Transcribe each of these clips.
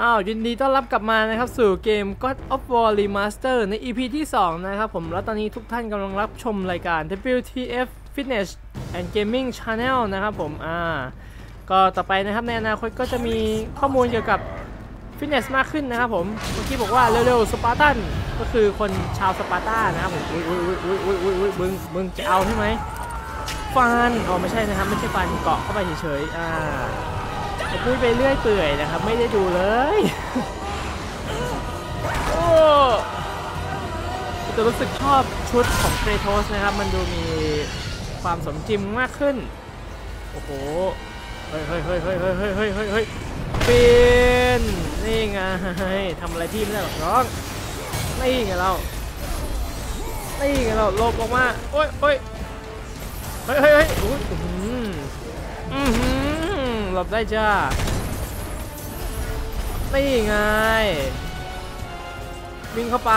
อ้าวยินดีต้อนรับกลับมานะครับ สู่เกม God of War Remaster ใน EP ที่ 2 นะครับผม แล้วตอนนี้ทุกท่านกำลังรับชมรายการ WTF Fitness and Gaming Channel นะครับผม อ่า ก็ต่อไปนะครับในอนาคตก็จะมีข้อมูลเกี่ยวกับฟิตเนสมากขึ้นนะครับผม เมื่อกี้บอกว่าเร็วๆสปาร์ตัน ก็คือคนชาวสปาร์ตานะครับผม อุ้ยอุ้ยอุ้ยอุ้ยอุ้ยอุ้ยมึงมึงจะเอาใช่ไหมฟัน อ๋อไม่ใช่นะครับไม่ใช่ฟันเกาะเข้าไปเฉยๆ อ่า พูดไปเรื่อยเปื่อยนะครับ ไม่ได้ดูเลย โอ้แต่รู้สึกชอบชุดของเ r รโทสนะครับ มันดูมีความสมจริงมากขึ้น โอ้โห เฮ้ยเฮ้ยเฮ้ยเฮ้ยเฮ้ยเฮ้ยเฮ้ยเฮ้ยเฮ้ยปีนนี่ไงทำอะไรพี่ไม่ได้หรอกน้อง นี่ไงเรา นี่ไงเราหลบออกมา โอ้ยโอ้ยเฮ้ยเฮ้ยเฮ้ยอุ้ยอื้อ หลบได้จ้านี่ไงวิ่งเข้าไป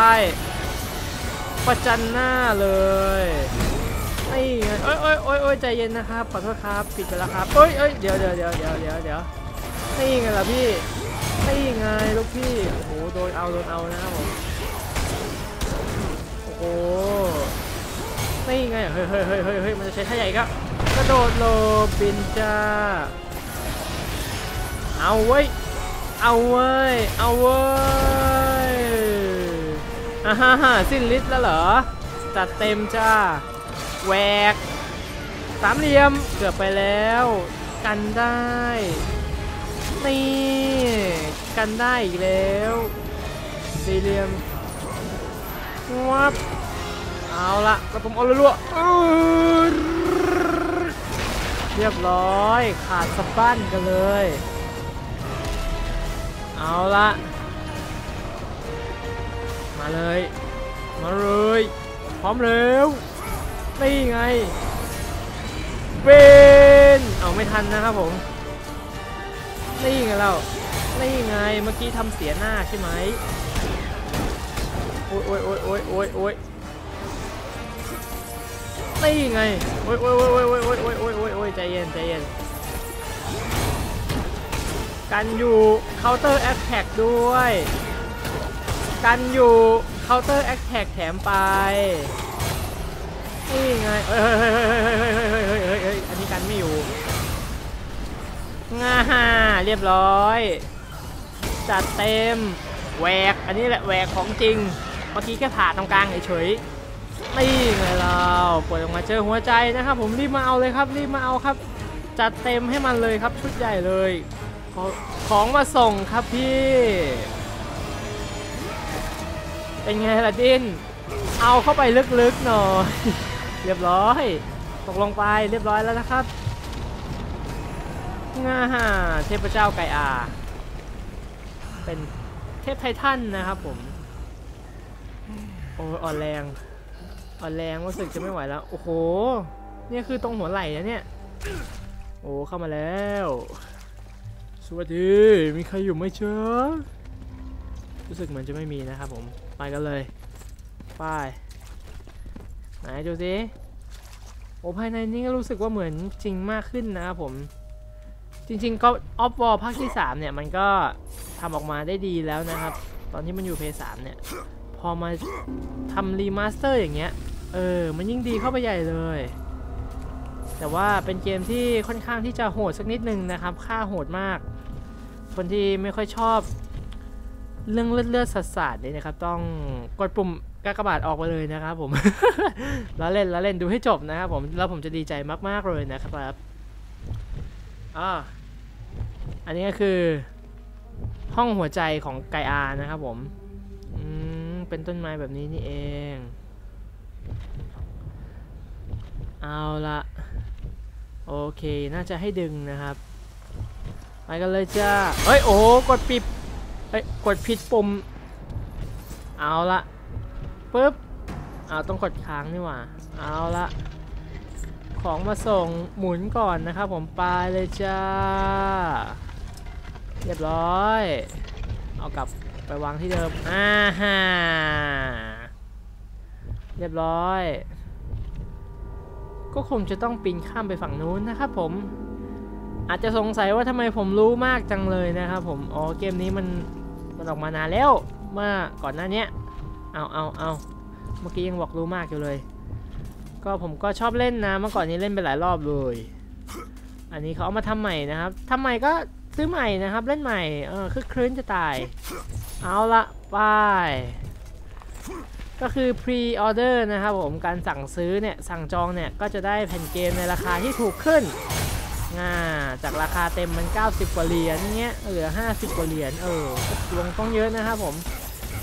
ประจันหน้าเลยนี่ไงเอ้ยเอ้ยเอ้ยเอ้ยใจเย็นนะครับขอโทษครับปิดไปแล้วครับเอ้ยเอ้ยเดี๋ยวเดี๋ยวเดี๋ยวเดี๋ยวเดี๋ยวเดี๋ยวนี่ไงล่ะพี่นี่ไงลูกพี่โอ้โหโดนเอาโดนเอานะครับผมโอ้โหนี่ไงเฮ้ยเฮ้ยเฮ้ยเฮ้ยเฮ้ยมันจะใช้ท่าใหญ่ครับกระโดดโลบินจ้า เอาเว้ย เอาเว้ย เอาเว้ยอ่าฮ่าฮ่าสิ้นฤทธิ์แล้วเหรอ จัดเต็มจ้า แหวก สามเหลี่ยม เกือบไปแล้ว กันได้ นี่ กันได้อีกแล้ว สี่เหลี่ยมวับเอาละกระผมเอาลัวเรียบร้อย ขาดสะบั้นกันเลย เอาละมาเลย มาเลย พร้อมแล้วนี่ไง เป็นเอาไม่ทันนะครับผม นี่ไงเรา นี่ไง เมื่อกี้ทำเสียหน้าใช่ไหม โอ้ยโอ้ยโอ้ยโอ้ยโอ้ยโอ้ยนี่ไง โอ้ยโอ้ยโอ้ยโอ้ยโอ้ยโอ้ยโอ้ยโอ้ยโอ้ยใจเย็นใจเย็น กันอยู่เคาน์เตอร์แอคแท็กด้วย กันอยู่เคาน์เตอร์แอคแท็กแถมไปนี่ไงเฮ้ยเฮ้ยเฮ้ยเฮ้ยเฮ้ยเฮ้ยเฮ้ยอันนี้กันไม่อยู่งาฮ่าเรียบร้อย จัดเต็มแหวก อันนี้แหละแหวกของจริง เมื่อกี้แค่ผ่าตรงกลางเฉยนี่ไงเราปวดออกมาเจอหัวใจนะครับ ผมรีบมาเอาเลยครับ รีบมาเอาครับ จัดเต็มให้มันเลยครับชุดใหญ่เลย ของมาส่งครับพี่ เป็นไงล่ะดิน เอาเข้าไปลึกๆหน่อย เรียบร้อย ตกลงไปเรียบร้อยแล้วนะครับง่าเทพเจ้าไกอา เป็นเทพไททันนะครับผม โอ้อ่อนแรง อ่อนแรงรู้สึกจะไม่ไหวแล้ว โอ้โหเนี่ยคือตรงหัวไหล่นะเนี่ย โอ้เข้ามาแล้ว สวัสดี มีใครอยู่ไหมเจ้ารู้สึกเหมือนจะไม่มีนะครับผม ไปกันเลย ไป ไหนดูสิโอ้ภายในนี้ก็รู้สึกว่าเหมือนจริงมากขึ้นนะครับผม จริงๆก็ออฟวอลภาคที่ 3 เนี่ย มันก็ทำออกมาได้ดีแล้วนะครับ ตอนที่มันอยู่เพย์สเนี่ย พอมาทำรีมาสเตอร์อย่างเงี้ย เออ มันยิ่งดีเข้าไปใหญ่เลยแต่ว่าเป็นเกมที่ค่อนข้างที่จะโหดสักนิดนึงนะครับ ค่าโหดมาก คนที่ไม่ค่อยชอบเรื่องเลือดเลือดสัสสาดนี่นะครับ ต้องกดปุ่มกากบาทออกไปเลยนะครับผมแล้วเล่นแล้วเล่นดูให้จบนะครับผมแล้วผมจะดีใจมากๆเลยนะครับอ่าอันนี้ก็คือห้องหัวใจของไกอานะครับผมอืมเป็นต้นไม้แบบนี้นี่เอง เอาละโอเค น่าจะให้ดึงนะครับ ไปกันเลยจ้าเฮ้ยโอ้กดปิดเฮ้ยกดผิดปุ่ม เอาละปึ๊บเอาต้องกดค้างนี่หว่า เอาละของมาส่งหมุนก่อนนะครับผมไปเลยจ้า เรียบร้อย เอากลับไปวางที่เดิมอ่าฮ่าเรียบร้อย ก็คงจะต้องปีนข้ามไปฝั่งนู้นนะครับผม อาจจะสงสัยว่าทำไมผมรู้มากจังเลยนะครับผม อ๋อเกมนี้มันมันออกมานานแล้วเมื่อก่อนหน้านี้เอาเอาเอาเมื่อกี้ยังบอกรู้มากอยู่เลย ก็ผมก็ชอบเล่นนะเมื่อก่อนนี้เล่นไปหลายรอบเลย อันนี้เขาเอามาทำใหม่นะครับทำใหม่ก็ซื้อใหม่นะครับเล่นใหม่เออคือคลื้นจะตาย เอาละไปก็คือ pre order นะครับผมการสั่งซื้อเนี่ยสั่งจองเนี่ยก็จะได้แผ่นเกมในราคาที่ถูกขึ้น อ่าจากราคาเต็มมัน 90 กว่าเหรียญเงี้ยเหลือ 50 กว่าเหรียญเออลงต้องเยอะนะครับผม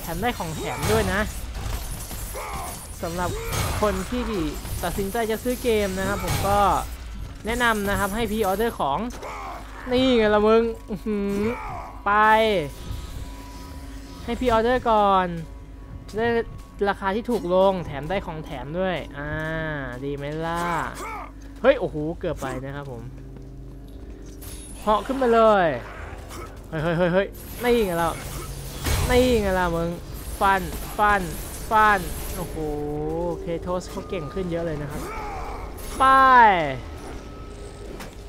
แถมได้ของแถมด้วยนะสำหรับคนที่ตัดสินใจจะซื้อเกมนะครับ ผมก็แนะนำนะครับให้พีออเดอร์ของ นี่ไงละมึงไป ให้พีออเดอร์ก่อนได้ราคาที่ถูกลงแถมได้ของแถมด้วย อ่า ดีไหมล่ะ เฮ้ย โอ้โห เกือบไปนะครับผม เหาะขึ้นมาเลยเฮ้ยเฮ้ยเฮ้ยเฮ้ยนี่ไงเรานี่ไงล่ะมึง ฟัน ฟัน ฟัน โอ้โห เคโทสเขาเก่งขึ้นเยอะเลยนะครับ ไป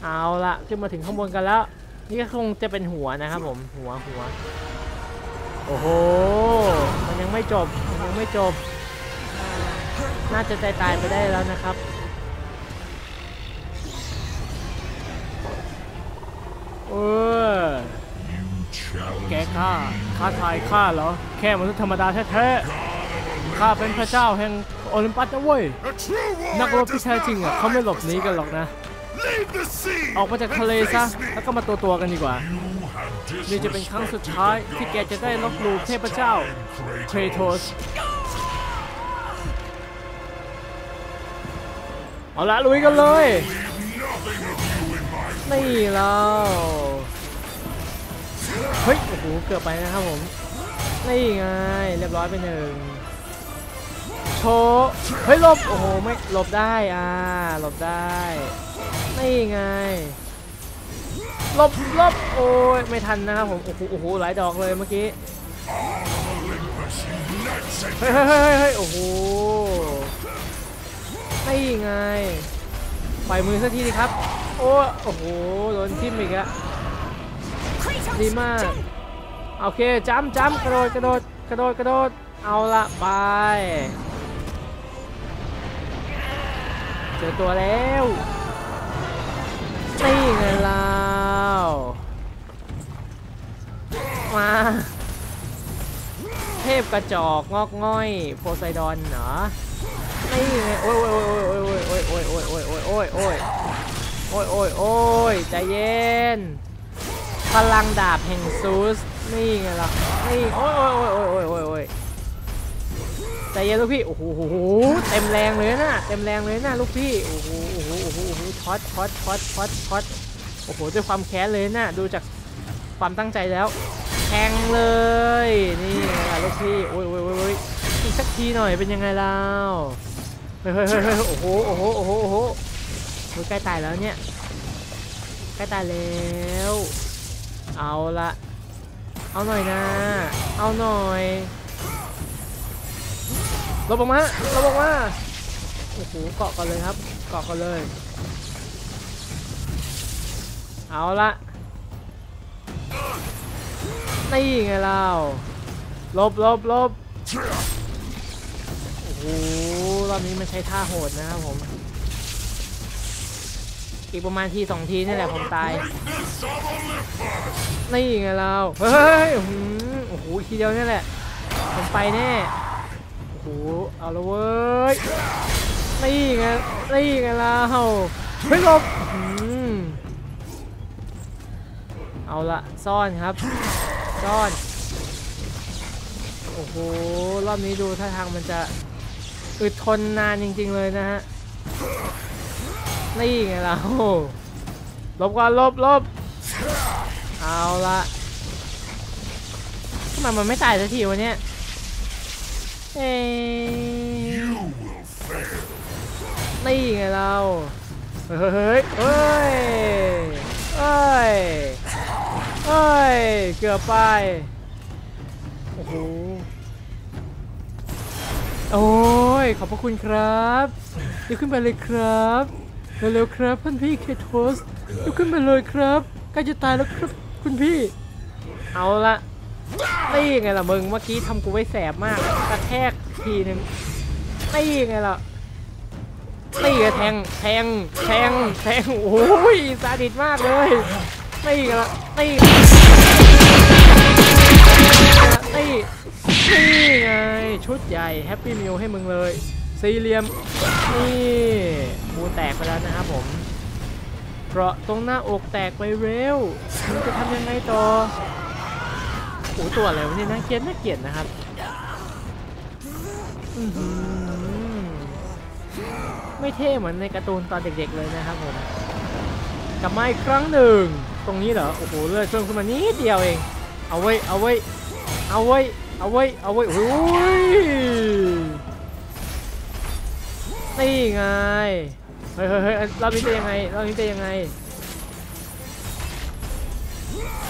เอาละขึ้นมาถึงข้างบนกันแล้ว นี่ก็คงจะเป็นหัวนะครับผม หัว หัว โอ้โห มันยังไม่จบ มันยังไม่จบ น่าจะใจตายไปได้แล้วนะครับ เออแกฆ่าฆ่าทายฆ่าเหรอ แค่มนุษย์ธรรมดาแท้ๆ ข้าเป็นพระเจ้าแห่งโอลิมปัสนะเว้ย นักรบที่แท้จริงอะเขาไม่หลบหนีกันหรอกนะ ออกมาจากทะเลซะ แล้วก็มาตัวตัวๆกันดีกว่า นี่จะเป็นครั้งสุดท้ายที่แกจะได้ลบหลู่เทพเจ้าเครโทสเอาละลุยกันเลย นี่แล้วเฮ้ย โอ้โห เกือบไปนะครับผม นี่ไง เรียบร้อยไปหนึ่งโชว์เฮ้ยหลบ โอ้โห ไม่หลบได้ อ่าหลบได้ นี่ไงหลบหลบโอ้ย ไม่ทันนะครับผม โอ้โห โอ้โห หลายดอกเลยเมื่อกี้ เฮ้ยเฮ้ยเฮ้ยโอ้โห นี่ไง ปล่อยมือสักทีดีครับ โอ้โอ้โหโดนทิ่มอีกอะดีมากโอเคจัมป์จัมป์กระโดดกระโดดกระโดดกระโดดเอาละไปเจอตัวแล้วนี่ไงเรามาเทพกระจอกงอกง่อยโพไซดอนเหรอนี่ไงโอ้ยโอ้ยโอ้ยโอ้ยโอ้ยโอ้ยโอ้ยโอ้ยโอ้ยโอ้ยโอ้ย โอ้ยโอ้ยโอ้ยใจเย็น พลังดาบแห่งซูส นี่ไงล่ะ นี่ โอ้ยโอ้ยโอ้ยโอ้ยโอ้ยโอ้ยใจเย็นลูกพี่ โอ้โห เต็มแรงเลยนะ เต็มแรงเลยนะลูกพี่ โอ้โห โอ้โห โอ้โห โอ้โหช็อตช็อตช็อตช็อตช็อตโอ้โห ด้วยความแค้นเลยนะ ดูจากความตั้งใจแล้วแทงเลย นี่ไงล่ะลูกพี่ โอ้ยโอ้ยโอ้ยอีกสักทีหน่อยเป็นยังไงเล่าเฮ้ยเฮ้ยเฮ้ยเฮ้ยโอ้โห โอ้โห โอ้โห ใกล้ตายแล้วเนี่ย ใกล้ตายแล้ว เอาละ เอาหน่อยนะ เอาหน่อยลบออกมาลบออกมาโอ้โห เกาะกันเลยครับ เกาะกันเลย เอาละนี่ไงเราลบลบลบโอ้โห รอบนี้มันใช้ท่าโหดนะครับผม อีกประมาณทีสองทีนี่แหละผมตาย นี่ไงเรา เฮ้ยโอ้โหทีเดียวนี่แหละ ผมไปแน่ โอ้โห เอาละเว้ย นี่ไง นี่ไงเราเฮ้ยหลบเอาละซ่อนครับ ซ่อน โอ้โห รอบนี้ดูท่าทางมันจะอึดทนนานจริง ๆ เลยนะฮะ นี่ไงเราลบก่อนลบลบเอาละทำไมมันไม่ตายสักทีวะเนี่ยเอ๊ะ You will fail. นี่ไงเราเฮ้ยเฮ้ยเฮ้ยเฮ้ยเกือบไปโอ้โหโอ้ยขอบพระคุณครับเดี๋ยวขึ้นไปเลยครับ เร็วๆครับท่านพี่เคโทสลุกขึ้นมาเลยครับใกล้จะตายแล้วครับคุณพี่ เอาละนี่ไงล่ะมึงเมื่อกี้ทำกูไว้แสบมากกระแทกทีนึงนี่ไงล่ะนี่ไงแทงแทงแทงแทงโอ้ยซาดิสมากเลยนี่ไงล่ะนี่นี่นี่ไงชุดใหญ่แฮปปี้มิลให้มึงเลย สี่เหลี่ยมนี่กูแตกไปแล้วนะครับผมเพราะตรงหน้าอกแตกไปเร็วมึงจะทำยังไงต่อโอ้ตัวอะไรวะเนี่ยน่าเกลียดน่าเกลียดนะครับไม่เท่เหมือนในการ์ตูนตอนเด็กๆเลยนะครับผมกลับมาอีกครั้งหนึ่ง ตรงนี้เหรอ โอ้โหเลือดเพิ่มขึ้นมานิดเดียวเอง เอาไว้ เอาไว้ เอาไว้ เอาไว้ เอาไว้ โอ้ย นี่ไงเฮ้ยเฮ้ยเฮ้ยรอบนี้จะยังไงรอบนี้จะยังไง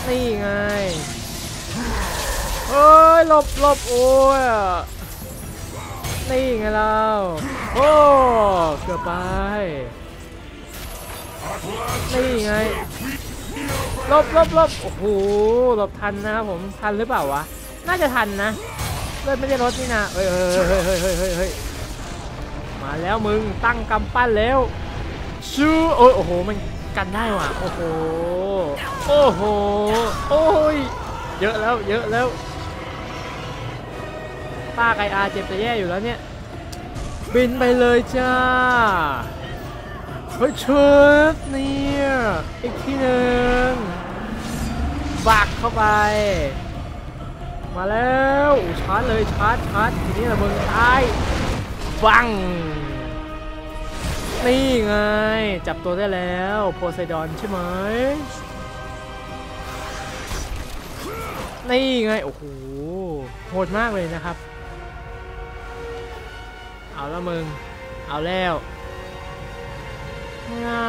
นี่ไงเฮ้ยหลบหลบโอ้ย นี่ไงเราโอ้เกือบไป นี่ไงหลบหลบหลบโอ้โหหลบทันนะครับผม ทันหรือเปล่าวะ น่าจะทันนะ เลือดไม่ได้ลดนี่นะเฮ้ยเฮ้ยเฮ้ยเฮ้ยเฮ้ย มาแล้วมึงตั้งกำปั้นแล้วชูโอ้ยโอ้โหมันกันได้ว่ะโอ้โหโอ้โหโอ้ยเยอะแล้วเยอะแล้วป้าไกอาเจ็บจะแย่อยู่แล้วเนี่ยบินไปเลยจ้าเฮ้ยชิดเนี่ยอีกทีหนึ่งบักเข้าไป มาแล้วชาร์จเลยชาร์จชาร์จทีนี้ละมึงตาย บัง นี่ไง จับตัวได้แล้วโพไซดอนใช่ไหม นี่ไง โอ้โห โหดมากเลยนะครับ เอาแล้วมึง เอาแล้วน่า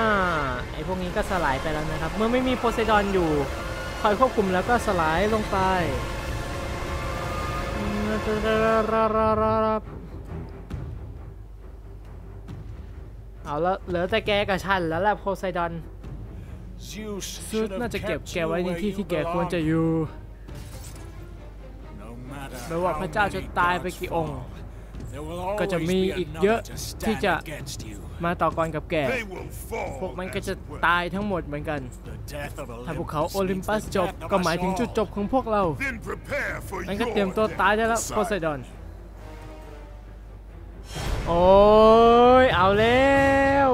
ไอพวกนี้ก็สลายไปแล้วนะครับ เมื่อไม่มีโพไซดอนอยู่ คอยควบคุมแล้วก็สลายลงไป เอาละเหลือแต่แกกับฉันแล้วแหละโพไซดอน Zeus ซุดน่าจะเก็บแกไว้ในที่ที่แกควรจะอยู่ไม่ว่าพระเจ้าจะตายไปกี่องค์ ก็จะมีอีกเยอะที่จะมาต่อกรกับแก They will fall พวกมันก็ as จะ it were. ตายทั้งหมดเหมือนกัน The death of ถ้าพวก Olympus เขาโอลิมปัส is the จบ death of ก็หมาย us ถึงจุด all. จบของพวกเรา Then prepare for งั้นก็ your เตรียมตัว death, ตายได้แล้วโพไซ Poseidon. ดอน โอ้ย เอาแล้ว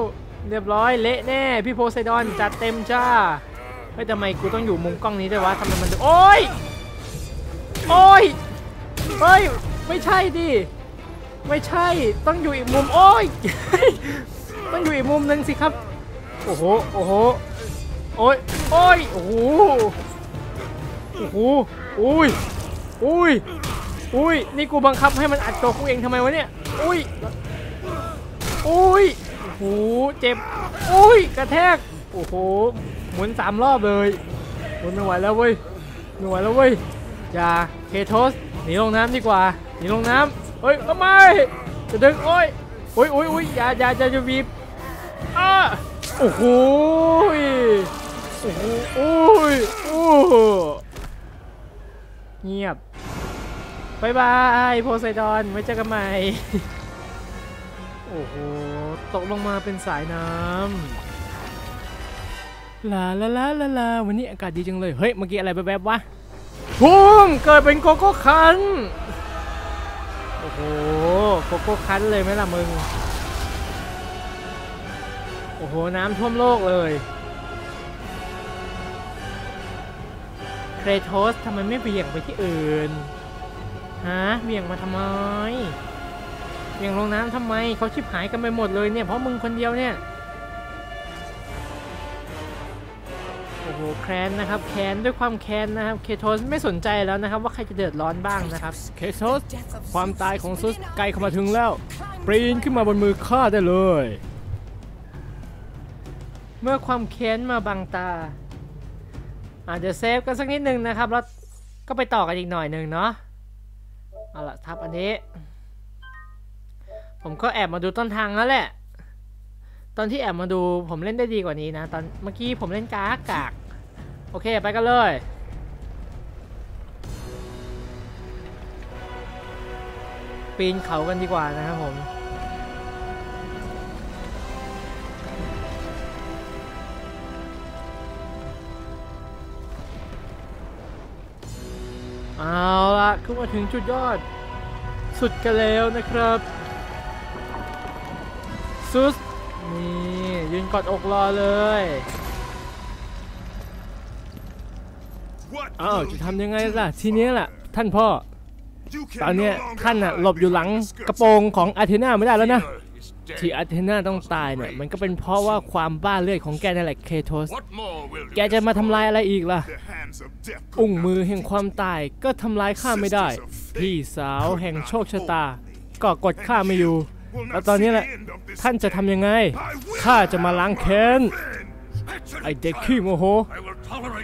เรียบร้อยเละแน่ พี่โพไซดอนจัดเต็มจ้าเฮ้ยทำไมกูต้องอยู่มุมกล้องนี้ด้วยวะทำไมมันถึงโอ้ย โอ้ย เฮ้ย ไม่ใช่ดิ ไม่ใช่ ต้องอยู่อีกมุม โอ้ย ต้องอยู่อีกมุมหนึ่งสิครับ โอ้โห โอ้โห โอ้ย โอ้ย โอ้โห โอ้โห อุ้ย อุ้ย อุ้ยนี่กูบังคับให้มันอัดตัวกูเองทำไมวะเนี่ย อุ้ย อุ้ยโอ้โหเจ็บ อุ้ย กระแทก โอ้โห หมุนสามรอบเลยหมุนไม่ไหวแล้วเว้ย ไม่ไหวแล้วเว้ย อย่า เคโทสหนีลงน้ำดีกว่า หนีลงน้ำเฮ้ยทำไม จะดึง โอ้ยโอ้ยโอ้ยโอ้ยอย่าอย่าอย่าจะบีบอ้าโอ้โหโอ้โหโอ้ยโอ้เงียบ บายบายโพไซดอนไว้เจอกันใหม่ โอ้โห ตกลงมาเป็นสายน้ำลาลาลาลาลาวันนี้อากาศดีจังเลย เฮ้ย เมื่อกี้อะไรแวบวะพุ่มเกิดเป็นโกโก้คัน โอ้โห โกโก้คันเลยไหมล่ะมึง โอ้โห น้ำท่วมโลกเลยเครโทสทำไมไม่เบี่ยงไปที่อื่น ฮะเบี่ยงมาทำไมเบี่ยงลงน้ำทำไมเขาชิบหายกันไปหมดเลยเนี่ยเพราะมึงคนเดียวเนี่ยโอ้โหแค้นนะครับแค้นด้วยความแค้นนะครับเคโทสไม่สนใจแล้วนะครับ ว่าใครจะเดือดร้อนบ้างนะครับเคโทสความตายของซุสใกลเข้ามาถึงแล้วปรีนขึ้นมาบนมือข้าได้เลย เมื่อความแค้นมาบังตาอาจจะเซฟกันสักนิดนึงนะครับแล้วก็ไปต่อกันอีกหน่อยหนึ่งเนาะ เอาละทับอันนี้ ผมก็แอบมาดูต้นทางแล้วแหละ ตอนที่แอบมาดูผมเล่นได้ดีกว่านี้นะ ตอนเมื่อกี้ผมเล่นกากกาก โอเคไปกันเลยปีนเขากันดีกว่านะครับผม เอาละขึ้นมาถึงจุดยอด สุดกันแล้วนะครับซุสนี่ยืนกอดอกรอเลย What อ้าว will จะ you ทำยังไง do? ล่ะ ทีเนี้ยแหละท่านพ่อ You can ตอนเนี้ย no longer ท่านน่ะ hide หลบอยู่หลัง behind the กระโปรงของอาเทนาไม่ได้แล้วนะ Athena is dead. ที่อาเทนาต้องตายเนี่ยมันก็เป็นเพราะว่าความบ้าเลือดของแกนั่นแหละเคโทส What more will you แกจะมาทำลายอะไรอีกล่ะ The hands of death could อุ้ง not มือแห่งความตายก็ทำร้ายข้าไม่ได้ พี่สาวแห่งโชคชะตา ก็กดข้าไม่อยู่ แล้วตอนนี้แหละท่านจะทำยังไง ข้าจะมาล้างแค้น ไอเด็กขี้โมโห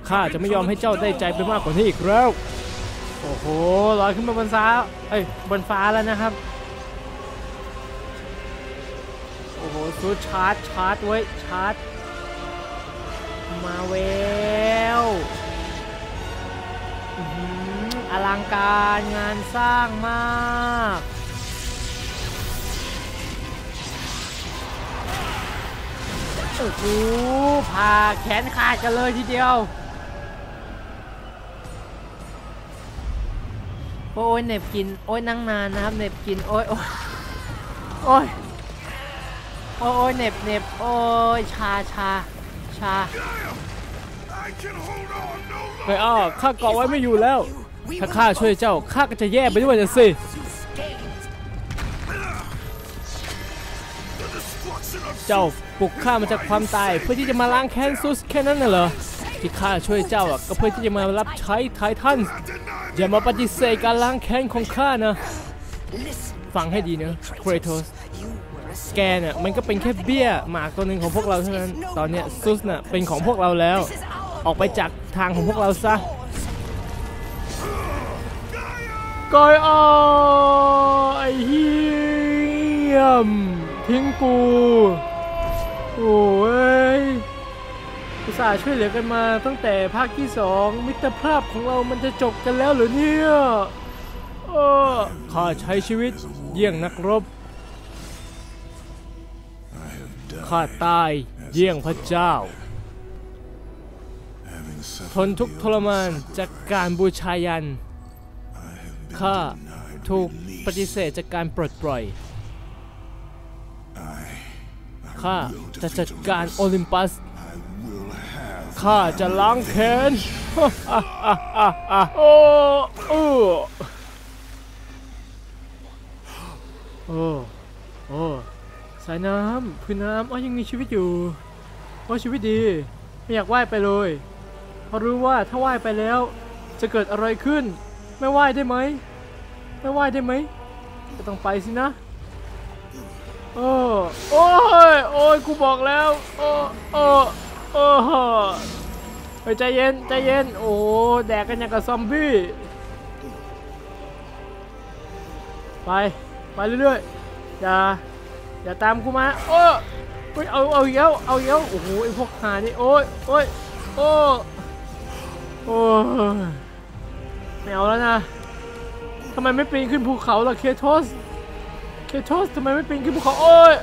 ข้าจะไม่ยอมให้เจ้าได้ใจไปมากกว่านี้อีกแล้ว โอ้โหลอยขึ้นมาบนฟ้า เอ้ยบนฟ้าแล้วนะครับ โหซูดชาร์จชาร์จไว้ยชาร์จมาเวลอื้อหือลังการงานสร้างมากโอ้โหผ่าแขนขาดกันเลยทีเดียวโอ้ยเหน็บกิน โอ้ยนั่งนานนะครับเหน็บกิน โอ้ยโอ้ย โอ้ยโอเน็บเน็บโอ้ยชาชาชา I can hold on no เฮ้ยอ้อข้าเกาะไว้ไม่อยู่แล้ว ถ้าข้าช่วยเจ้าข้าก็จะแย่ไปด้วยนะสิเจ้าปลุกข้ามาจากความตายเพื่อที่จะมาล้างแค้นซุสแค่นั้นน่ะเหรอที่ข้าช่วยเจ้าอะก็เพื่อที่จะมารับใช้ไททันอย่ามาปฏิเสธการล้างแค้นของข้านะ ฟังให้ดีนะเครโทส แกเนี่ยมันก็เป็นแค่เบี้ยหมากตัวหนึ่งของพวกเราเท่านั้น ตอนเนี้ยซุสน่ะเป็นของพวกเราแล้ว ออกไปจากทางของพวกเราซะกอยอไอเฮียมทิ้งกูโอ้ยอุตส่าห์ช่วยเหลือกันมาตั้งแต่ภาคที่สองมิตรภาพของเรามันจะจบกันแล้วหรือเนี่ยเออข้าใช้ชีวิตเยี่ยงนักรบ ข้าตายเยี่ยงพระเจ้า ทนทุกข์ทรมานจากการบูชายัน ข้าถูกปฏิเสธจากการปลดปล่อย ข้าจะจัดการโอลิมปัส ข้าจะล้างแค้นโอ้โอ้โอ้โอ้สายน้ำพื้นน้ำอ๋อยังมีชีวิตอยู่โอ้ชีวิตดี ไม่อยากว่ายไปเลยเพราะรู้ว่าถ้าว่ายไปแล้ว จะเกิดอะไรขึ้น ไม่ว่ายได้ไหมไม่ว่ายได้ไหมก็ต้องไปสินะโอ้โอ้ยโอ้ยกูบอกแล้วโอ้โอ้โอ้เฮ้ยใจเย็นใจเย็นโอ้แดกกันอย่างกับซอมบี้ไป ไปเรื่อยๆอย่า อย่าตามกูมาโอ้เฮ้ยเอาเอาอีกแล้วเอาอีกแล้วโอ้โหไอพวกหานี่โอ้ยโอ้ยโอ้โอ้ไม่เอาแล้วนะทำไมไม่ปีนขึ้นภูเขาล่ะเคโทสเคโทสทำไมไม่ปีนขึ้นภูเขาโอ้ย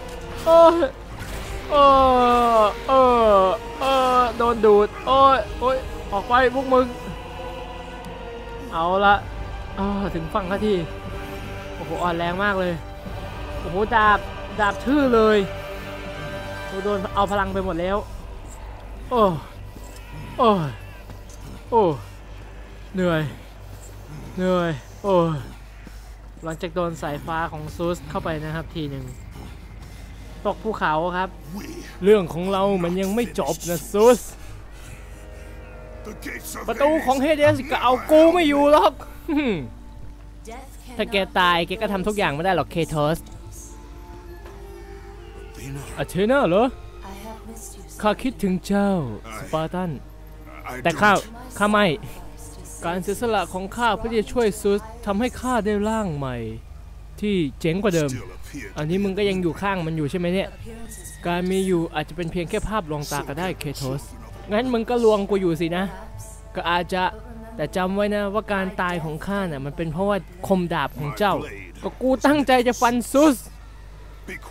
โอ้ยโอ้เออเออโดนดูดโอ้ยโอ้ยออกไปพวกมึง เอาละอ่าถึงฝั่งทันทีโอ้โหอ่อนแรงมากเลยโอ้โหดาบ ดาบทื่อเลยโอ้โดนเอาพลังไปหมดแล้ว โอ้โอ้โอ้เหนื่อย เหนื่อย โอ้หลังจากโดนสายฟ้าของซูสเข้าไปนะครับทีหนึ่งตกภูเขาครับ เรื่องของเรามันยังไม่จบนะซูสประตูของเฮเดสก็เอากูไม่อยู่หรอกถ้าแกตายแกก็ทำทุกอย่างไม่ได้หรอกเคโทส อาเทนาเหรอ ข้าคิดถึงเจ้า สปาร์ตัน I แต่ข้า don't ข้าไม่ การเสียสละของข้าเพื่อที่จะช่วยซูสทำให้ข้าได้ร่างใหม่ ที่เจ๋งกว่าเดิม Still appear อันนี้มึงก็ยังอยู่ข้างมันอยู่ใช่ไหมเนี่ย การมีอยู่อาจจะเป็นเพียงแค่ภาพลวงตาก็ได้เคโทส งั้นมึงก็ลวงกูอยู่สินะ ก็อาจจะ แต่จำไว้นะว่าการตายของข้าน่ะมันเป็นเพราะว่าคมดาบของเจ้า ก็กูตั้งใจจะฟันซุส Be quick.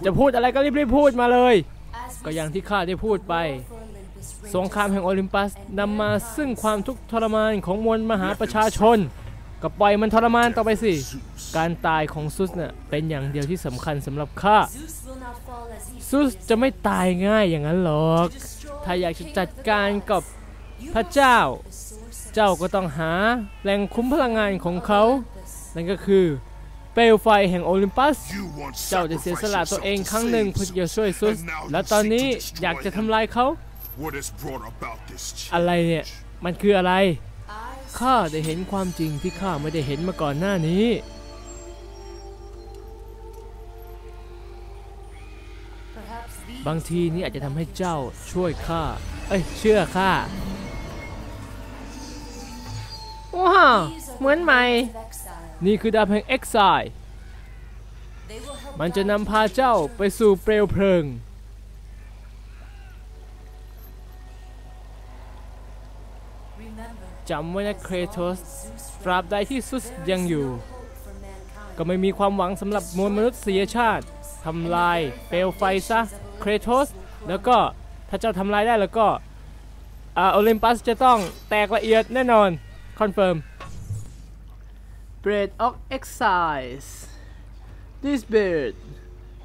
จะพูดอะไรก็รีบๆพูดมาเลย ก็อย่างที่ข้าได้พูดไป สงครามแห่งโอลิมปัสนำมาซึ่งความทุกข์ทรมานของมวลมหาประชาชน ก็ปล่อยมันทรมานต่อไปสิ การตายของซุสเน่ะเป็นอย่างเดียวที่สำคัญสำหรับข้า ซุสจะไม่ตายง่ายอย่างนั้นหรอก ถ้าอยากจะจัดการกับพระเจ้า เจ้าก็ต้องหาแหล่งคุ้มพลังงานของเขา นั่นก็คือ เปลวไฟแห่งโอลิมปัส You once เจ้าจะเสียส sacrificed ละตัวเอง yourself ครั้ง to หนึ่ง save เพื่อที่จะช่วย us, ซุส and now และ you ตอน seek นี้ to destroy อยากจะ him. ทำลายเขา What has brought about this อะไร change? เนี่ย มันคืออะไร ข้าได้เห็นความจริงที่ข้าไม่ได้เห็นมาก่อนหน้านี้ บางทีนี่อาจจะทำให้เจ้าช่วยข้า เอ้ย เชื่อข้า ว้าว เหมือนใหม่ นี่คือดาบแห่งเอ็กไซมันจะนำพาเจ้าไปสู่เปลวเพลิง จำไว้นะเครโทสตราบใดที่ซุสยังอยู่ ก็ไม่มีความหวังสำหรับมวลมนุษยชาติทำลายเปลวไฟซะเครโทส แล้วก็ถ้าเจ้าทำลายได้แล้วก็อโอลิมปัสจะต้องแตกละเอียดแน่นอน คอนเฟิร์ม Bread of Exile This bird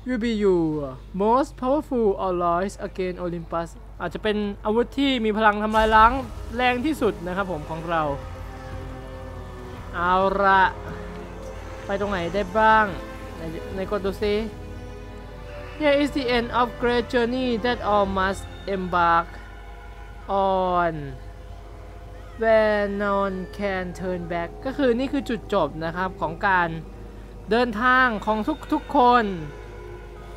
will be your most powerful allies against Olympus อาจจะเป็นอาวุธที่มีพลังทำลายล้างแรงที่สุดนะครับผมของเรา เอาละไปตรงไหนได้บ้าง ในในกดดูซิ Here is the end of great journey that all must embark on when none can turn back ก็คือนี่คือจุดจบนะครับของการเดินทางของทุกทุกๆคน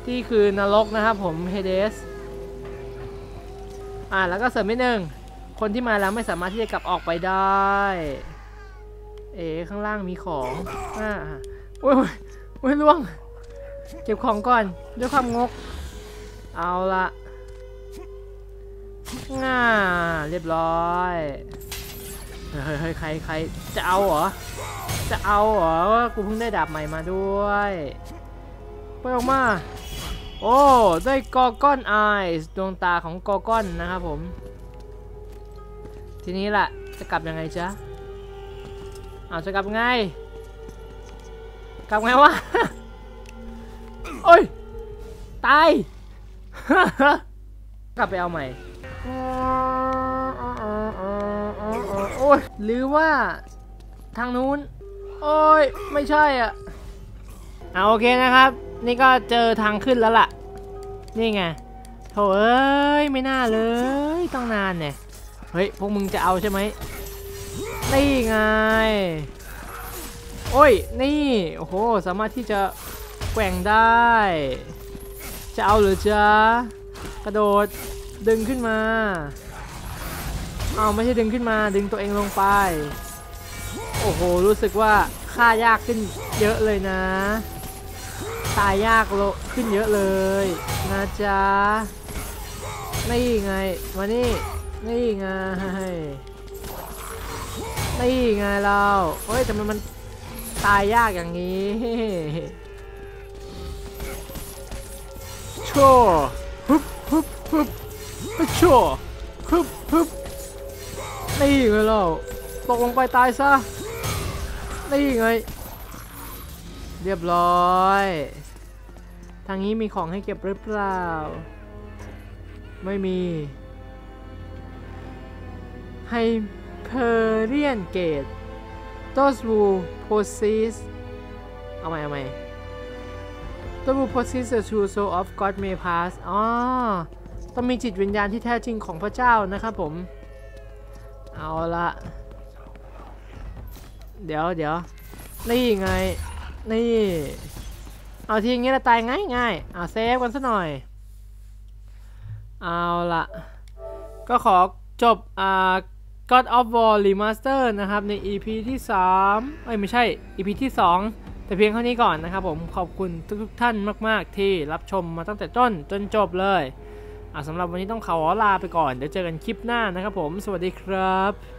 ที่คือนรกนะครับผมเฮเดสอ่าแล้วก็เสริมนิดนึงคนที่มาแล้วไม่สามารถที่จะกลับออกไปได้ เอ๋ข้างล่างมีของอ่าโอ้ยโอ้ยโอ้ยล่วง เก็บของก่อนด้วยความงก เอาละง่าเรียบร้อย เฮ้ยเฮ้ยใครใครจะเอาเหรอ จะเอาเหรอว่ากูเพิ่งได้ดาบใหม่มาด้วยไปออกมา โอ้ ได้กอก้อนไอส์ดวงตาของกอก้อนนะครับผม ทีนี้ล่ะ จะกลับยังไงจ๊ะเอาจะกลับไง กลับไงวะ โอ้ย ตาย กลับไปเอาใหม่ อ้ยหรือว่าทางนู้น โอ้ย ไม่ใช่อะเอาโอเคนะครับ นี่ก็เจอทางขึ้นแล้วล่ะ นี่ไงโถเอ้ย ไม่น่าเลยต้องนานเนี่ย เฮ้ย พวกมึงจะเอาใช่ไหมนี่ไง โอ้ย นี่ โอ้โห สามารถที่จะแกว่งได้ จะเอาหรือจะกระโดดดึงขึ้นมา เอาไม่ใช่ดึงขึ้นมาดึงตัวเองลงไป โอ้โห รู้สึกว่าฆ่ายากขึ้นเยอะเลยนะ ตายยากโลขึ้นเยอะเลยนะจ๊ะ นี่ไง มานี่ นี่ไง นี่ไงเราเฮ้ยทำไมมันตายยากอย่างนี้ชั่วฮึบฮึบฮึบชั่วฮึบฮึบ นี่ไงเราตกลงไปตายซะ นี่ไง เรียบร้อย ทางนี้มีของให้เก็บหรือเปล่า ไม่มีให้เพอเรียนเกต those who possess เอาใหม่เอาใหม่ those who possess the true soul of God may pass อ๋อ ต้องมีจิตวิญญาณที่แท้จริงของพระเจ้านะครับผม เอาละเดี๋ยวเดี๋ยวนี่ไง นี่ เอาทีงี้ละตายง่ายง่ายเอาเซฟกันซะหน่อย เอาละก็ขอจบอ่า God of War Remaster นะครับ ใน EP ที่ 3 เอ้ย ไม่ใช่ EP ที่ 2 แต่เพียงเท่านี้ก่อนนะครับผมขอบคุณทุกๆท่านมาก ๆ ที่รับชมมาตั้งแต่ต้นจนจบเลย สำหรับวันนี้ต้องขอลาไปก่อนเดี๋ยวเจอกันคลิปหน้านะครับผม สวัสดีครับ